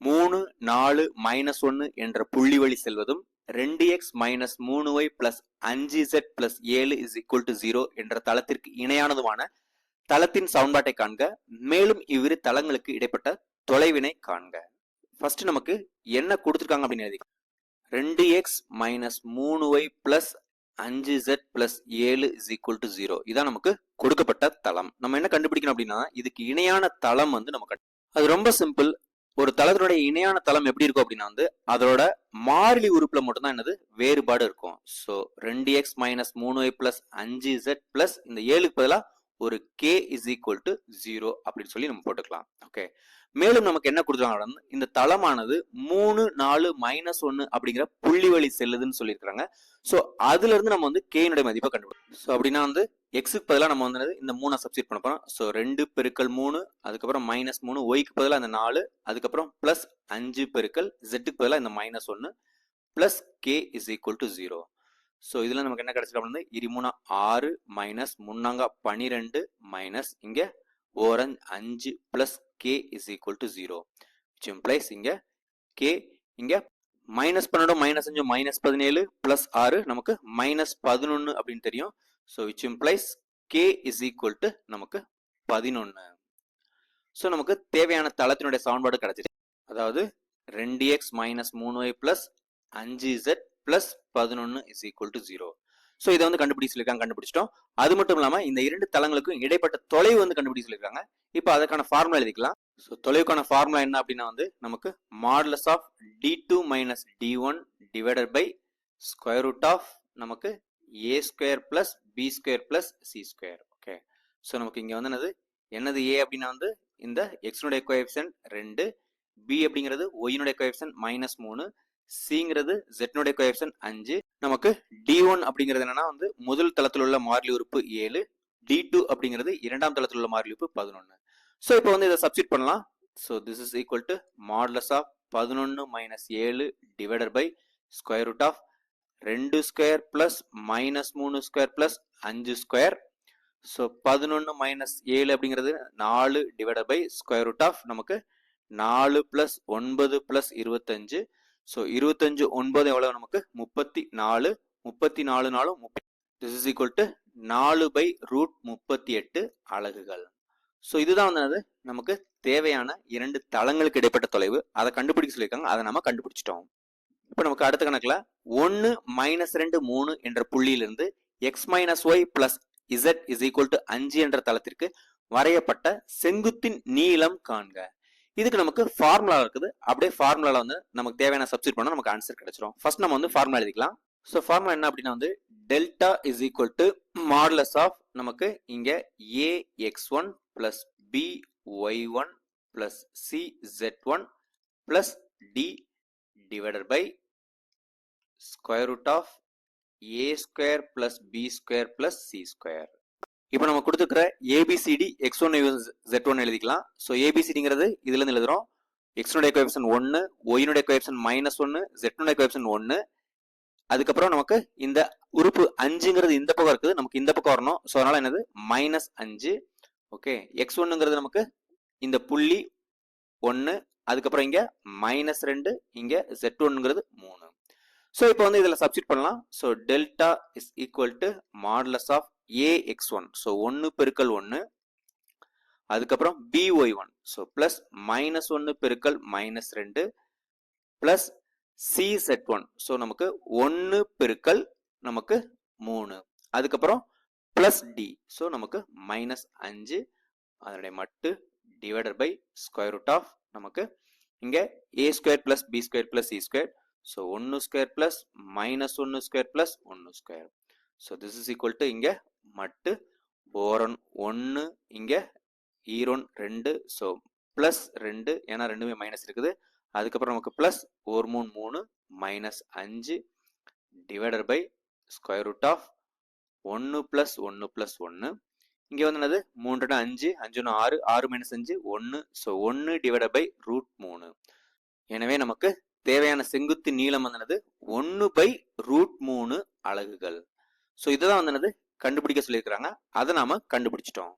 மூணு நாலு மைனஸ் ஒன்னு என்ற புள்ளி வழி செல்வதும் ரெண்டு எக்ஸ் மைனஸ் மூணு ஒய் பிளஸ் அஞ்சு இசட் பிளஸ் ஏழு இஸ் ஈக்குவல் டு ஜீரோ என்ற தளத்திற்கு இணையானதுமான தளத்தின் சமன்பாட்டை காண்க. மேலும் இவ்விரு தளங்களுக்கு இடைப்பட்ட தொலைவினை காண்க. ஃபர்ஸ்ட் நமக்கு என்ன கொடுத்துருக்காங்க அப்படின்னு எழுதி ரெண்டு எக்ஸ் மைனஸ் மூணு ஒய் பிளஸ் அஞ்சு இசட் பிளஸ் ஏழு இஸ் ஈக்குவல் டு ஜீரோ இதான் நமக்கு கொடுக்கப்பட்ட தளம். நம்ம என்ன கண்டுபிடிக்கணும் அப்படின்னா இதுக்கு இணையான தளம் வந்து நமக்கு அது ரொம்ப சிம்பிள் ஒரு தளத்தினுடைய இணையான தளம் எப்படி இருக்கும் அப்படின்னா வந்து அதோட மாறிலி உறுப்புல மட்டும்தான் என்னது? வேறுபாடு இருக்கும். ஸோ ரெண்டு எக்ஸ் மைனஸ் மூணு ஒய் பிளஸ் அஞ்சு ஜெட் பிளஸ் இந்த ஏழுக்கு பதிலாக ஒரு K is equal to zero அப்படின்னு சொல்லி நம்ம போட்டுக்கலாம். ஓகே மேலும் நமக்கு என்ன கொடுத்துருக்காங்க இந்த தளமானது மூணு நாலு மைனஸ் ஒன்னு அப்படிங்கிற புள்ளி வழி செல்லுதுன்னு சொல்லியிருக்காங்க ஸோ அதுல இருந்து நம்ம வந்து கேனுடைய மதிப்பை கண்டுபிடிக்கும் ஸோ அப்படின்னா வந்து எக்ஸுக்கு பதிலாக நம்ம வந்து இந்த மூணை சப்ஸ்டிட் பண்ண போறோம். ஸோ ரெண்டு பெருக்கல் மூணு அதுக்கப்புறம் மைனஸ் மூணு ஒய்க்கு பதிலாக அந்த நாலு அதுக்கப்புறம் பிளஸ் அஞ்சு பெருக்கல் ஜெட்டுக்கு பதிலாக இந்த மைனஸ் ஒன்று plus K is equal to zero so இதில் நமக்கு என்ன கிடைச்சிருக்கு அப்படின்னா இருமுனா ஆறு மைனஸ் முன்னாங்க பனிரெண்டு மைனஸ் இங்கே ஓரஞ்சு அஞ்சு plus K is equal to zero which implies இங்கே கே இங்கே மைனஸ் பன்னெண்டு மைனஸ் அஞ்சு மைனஸ் பதினேழு பிளஸ் ஆறு நமக்கு மைனஸ் பதினொன்று அப்படின்னு தெரியும். So which implies K is equal to நமக்கு பதினொன்று ஸோ நமக்கு தேவையான தளத்தினுடைய சமன்பாடு கிடைச்சிருச்சு அதாவது ரெண்டு எக்ஸ் மைனஸ் மூணு ஒய் பிளஸ் அஞ்சு இசட் பிளஸ் பதினொன்று is equal to zero so இதை வந்து கண்டுபிடி சொல்லியிருக்காங்க கண்டுபிடிச்சிட்டோம். அது மட்டும் இல்லாமல் இந்த இரண்டு தளங்களுக்கும் இடைப்பட்ட தொலைவு வந்து கண்டுபிடி சொல்லியிருக்காங்க. இப்போ அதுக்கான ஃபார்முலா எழுதிக்கலாம். ஸோ தொலைவுக்கான ஃபார்முலா என்ன அப்படின்னா வந்து நமக்கு modulus of D two minus D one divided by square root of நமக்கு A square plus B square plus C square okay so நமக்கு இங்கே வந்து என்னது? என்னது ஏ அப்படின்னா வந்து இந்த எக்ஸினுடைய கோஎஃபிஷியன்ட் ரெண்டு பி அப்படிங்கிறது ஒய்னுடைய கோஎஃபிஷியன்ட் மைனஸ் மூணு சிங்கிறது ஜெட்னுடைய கோஎஃபிஷியன்ட் அஞ்சு. நமக்கு டி ஒன் அப்படிங்கிறது என்னன்னா வந்து முதல் தளத்தில் உள்ள மாறிலி உறுப்பு ஏழு டி டூ அப்படிங்கிறது இரண்டாம் தளத்தில் உள்ள மாறிலி உறுப்பு பதினொன்று ஸோ இப்போ வந்து இதை சப்ஸ்டிட் பண்ணலாம். So this is equal to modulus of பதினொன்று மைனஸ் ஏழு divided by square root of ரெண்டு ஸ்கொயர் பிளஸ் மைனஸ் மூணு ஸ்கொயர் பிளஸ் அஞ்சு ஸ்கொயர் ஸோ பதினொன்று மைனஸ் ஏழு அப்படிங்கிறது நாலு divided by square root of நமக்கு நாலு பிளஸ் ஒன்பது பிளஸ் இருபத்தஞ்சு. ஸோ இருபத்தஞ்சு ஒன்பது எவ்வளவு நமக்கு? முப்பத்தி நாலு. முப்பத்தி நாலு நாளும் முப்பத்தி திஸ் இஸ் ஈக்குவல் டு நாலு பை ரூட் முப்பத்தி எட்டு அலகுகள். ஸோ இதுதான் வந்து நமக்கு தேவையான இரண்டு தளங்களுக்கு இடைப்பட்ட தொலைவு. அதை கண்டுபிடிக்க சொல்லியிருக்காங்க. அதை நம்ம கண்டுபிடிச்சிட்டோம். இப்போ நமக்கு அடுத்த கணக்கில் ஒன்று மைனஸ் ரெண்டு மூணு என்ற புள்ளியிலிருந்து X minus Y plus Z is equal to அஞ்சு என்ற தளத்திற்கு வரையப்பட்ட செங்குத்தின் நீளம் காண்க. இதுக்கு நமக்கு ஃபார்முலா இருக்குது. அப்படியே ஃபார்முலாவில் வந்து நமக்கு தேவையான சப்ஸ்டிட் பண்ணால் நமக்கு ஆன்சர் கிடைச்சிரும். ஃபர்ஸ்ட் நம்ம வந்து ஃபார்முலா எழுதிக்கலாம். ஸோ ஃபார்முலா என்ன அப்படின்னா வந்து delta is equal to modulus of நமக்கு இங்கே A X one plus B Y one plus C Z one plus D divided by square root of A square plus B square plus C square இப்போ நம்ம கொடுத்துருக்கிற A B C D X one Z one எழுதிக்கலாம். So ஏபிசிடிங்கிறது இதுல இருந்து எழுதுறோம். எக்ஸ்னுடைய கோஎப்ஷன் ஒன்று ஒயினுடைய கோஎப்ஷன் minus ஒன்று ஜெட்னுடைய கோஎப்ஷன் ஒன்று அதுக்கப்புறம் நமக்கு இந்த உறுப்பு அஞ்சுங்கிறது இந்த பக்கம் இருக்குது. நமக்கு இந்த பக்கம் வரணும். ஸோ அதனால என்னது? மைனஸ் அஞ்சு. ஓகே எக்ஸ் ஒன்னுங்கிறது நமக்கு இந்த புள்ளி ஒன்று அதுக்கப்புறம் இங்கே மைனஸ் ரெண்டு இங்கே ஜெட் ஒன்னுங்கிறது மூணு. ஸோ இப்போ வந்து இதில் சப்ஸ்டிட் பண்ணலாம். So delta is equal to modulus of A X one so ஒன்று பெருக்கல் ஒன்று அதுக்கப்புறம் B Y one so plus minus ஒன்று பெருக்கல் மைனஸ் ரெண்டு plus C Z one so நமக்கு ஒன்று பெருக்கல் நமக்கு மூணு. அதுக்கப்புறம் ப்ளஸ் டி ஸோ நமக்கு மைனஸ் அஞ்சு அதனுடைய மட்டு divided by square root of நமக்கு இங்கே A square plus B square plus C square so ஒன்று ஸ்கொயர் ப்ளஸ் மைனஸ் ஒன்று ஸ்கொயர் ப்ளஸ் ஒன்று square so this is equal to இங்கே மட்டு போரன் ஒன்று இங்கே ஈரோன் ரெண்டு. ஸோ ப்ளஸ் ரெண்டு ஏன்னா ரெண்டுமே மைனஸ் இருக்குது. அதுக்கப்புறம் நமக்கு ப்ளஸ் ஒரு மூணு மூணு மைனஸ் அஞ்சு divided by square root of ஒன்று ப்ளஸ் ஒன்று ப்ளஸ் ஒன்று இங்கே வந்து என்னது? மூன்றுனா அஞ்சு அஞ்சுன்னு ஆறு ஆறு மைனஸ் அஞ்சு ஒன்று ஸோ ஒன்று டிவைடட் பை ரூட் மூணு. எனவே நமக்கு தேவையான செங்குத்து நீளம் வந்தனது ஒன்று பை ரூட் மூணு அலகுகள். ஸோ இதுதான் வந்து என்னது கண்டுபிடிக்க சொல்லியிருக்கிறாங்க. அதை நாம கண்டுபிடிச்சிட்டோம்.